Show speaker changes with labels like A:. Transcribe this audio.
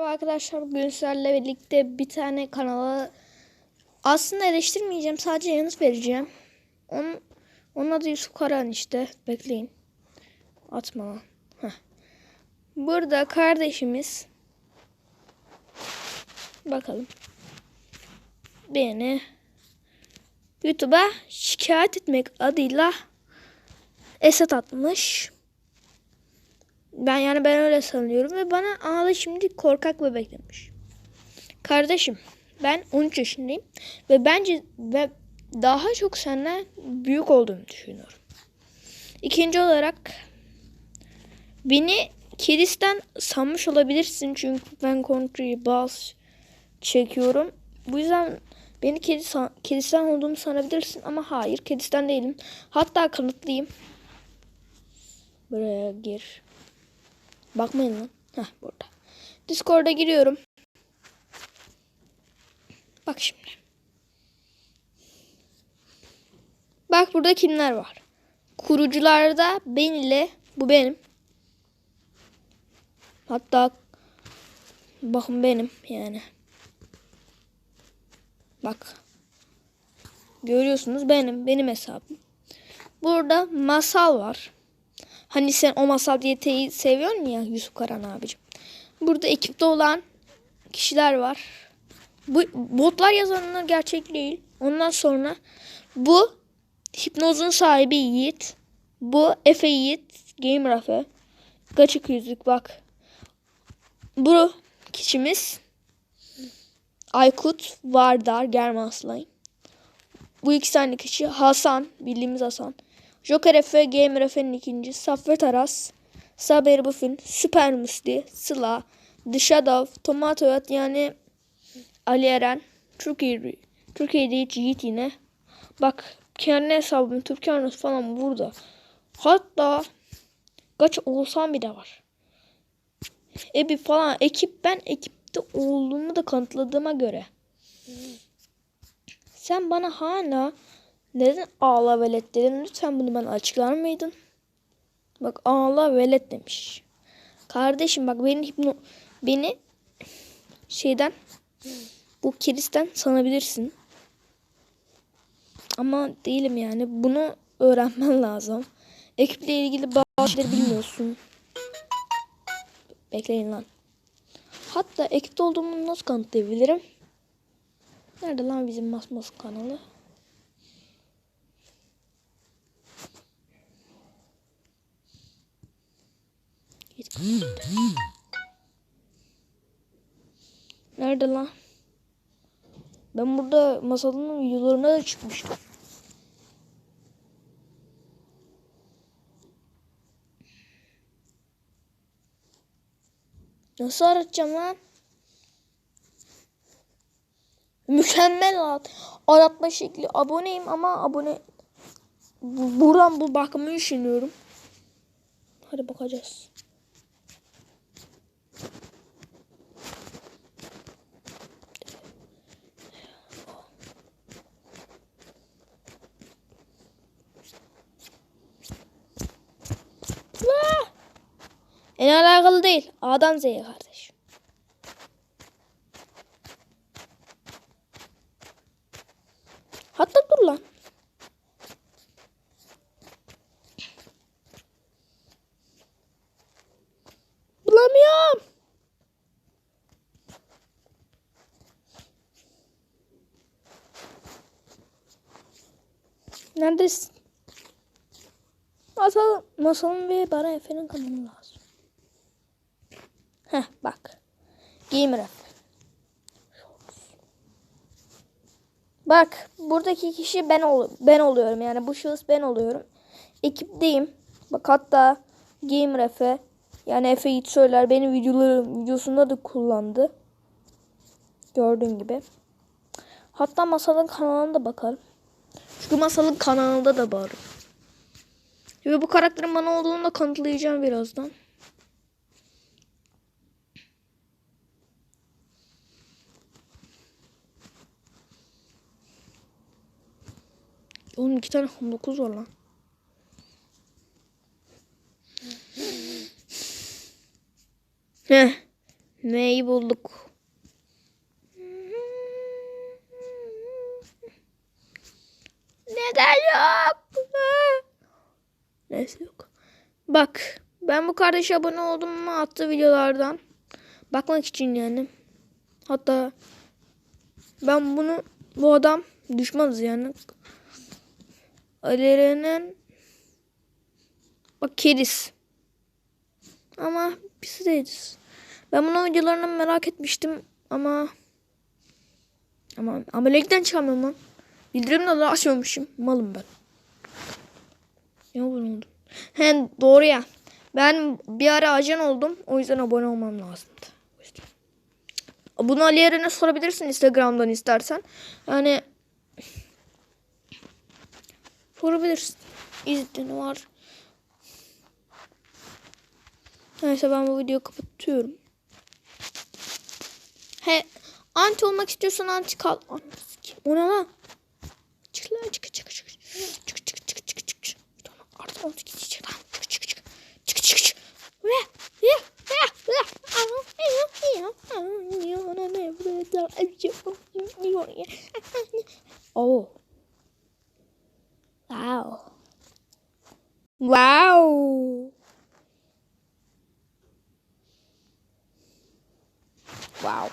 A: Merhaba arkadaşlar bugün sizlerle birlikte bir tane kanala aslında eleştirmeyeceğim sadece yanıt vereceğim. Onun, onun adı Yusuf Karan işte bekleyin. Atma. Heh. Burada kardeşimiz bakalım beni YouTube'a şikayet etmek adıyla esat atmış. Ben yani ben öyle sanıyorum ve bana ağla şimdi korkak bebek demiş. Kardeşim ben 13 yaşındayım ve bence ve daha çok senden büyük olduğunu düşünüyorum. İkinci olarak beni kedisten sanmış olabilirsin çünkü ben country bas çekiyorum. Bu yüzden beni kedi kedisten olduğumu sanabilirsin ama hayır kedisten değilim. Hatta kanıtlayayım. Buraya gir. Bakmayın lan. Heh burada. Discord'a giriyorum. Bak şimdi. Bak burada kimler var. Kurucularda ben ile bu benim. Hatta bakın benim yani. Bak. Görüyorsunuz benim benim hesabım. Burada masal var. Hani sen o masal diyeteyi seviyorsun ya Yusuf Karan abicim. Burada ekipte olan kişiler var. Bu botlar yazanlar gerçek değil. Ondan sonra bu hipnozun sahibi Yiğit. Bu Efe Yiğit. Gamer Efe. Kaçık yüzlük bak. Bu kişimiz Aykut Vardar Germanslayın. Bu iki tane kişi Hasan. Bildiğimiz Hasan. Joker Efe, Gamer Efe'nin ikinci, Saffet Aras, Saber Buffin, Süper Musli, Sıla, The Shadow, Tomatoyat yani Ali Eren, Türkiye, Türkiye'de hiç Yiğit yine. Bak kendi hesabım Türkiye falan burada. Hatta kaç olsam bir de var. Ebi falan ekip ben ekipte olduğumu da kanıtladığıma göre. Sen bana hala neden ağla velet dedin? Lütfen bunu bana açıklar mıydın? Bak ağla velet demiş. Kardeşim bak beni hipno beni şeyden bu kiristen sanabilirsin. Ama değilim yani. Bunu öğrenmen lazım. Ekiple ilgili bazı şeyleri bilmiyorsun. Bekleyin lan. Hatta ekipte olduğumu nasıl kanıtlayabilirim? Nerede lan bizim Masmas kanalı? Nerede lan? Ben burada masalının videolarına da çıkmıştım. Nasıl aratacağım lan? Mükemmel at. Aratma şekli. Aboneyim ama abone Bu- buradan bu bakmayı düşünüyorum. Hadi bakacağız. En alakalı değil. A'dan Z'ye kardeş. Hatta dur lan. Bulamıyorum. Neredesin? Masal, masalın ve bana Efe'nin kanalı lazım. Heh bak. Gamer Efe. Bak buradaki kişi ben ol ben oluyorum yani bu şahıs ben oluyorum. Ekipteyim. Bak hatta Gamer Efe yani Efe Yiğit söyler benim videolarım videosunda da kullandı. Gördüğün gibi. Hatta masalın kanalına da bakalım. Çünkü masalın kanalında da var. Ve bu karakterin bana olduğunu da kanıtlayacağım birazdan. Oğlum iki tane 19 var lan. Heh. Neyi bulduk? Neden yok? Neyse yok. Bak ben bu kardeşe abone oldum mu attığı videolardan. Bakmak için yani. Hatta ben bunu bu adam düşmanız yani. Ali'nin bak keriz. Ama biz değiliz. Ben bunun videolarını merak etmiştim ama ama ameliyattan çıkamıyorum lan. Bildirimle de açmamışım. Malım ben. Ne oldu? He doğru ya. Ben bir ara ajan oldum. O yüzden abone olmam lazımdı. Bunu Ali Eren'e sorabilirsin Instagram'dan istersen. Yani sorabilirsin. İzni var. Neyse ben bu videoyu kapatıyorum. He anti olmak istiyorsan anti kal. O ne lan? Çık lan çık çık çık. Çık çık çık çık çık. Artık anti gidecek lan. Çık çık çık. Çık çık çık. Ve ve ve ve. Oh. Wow. Wow. Wow.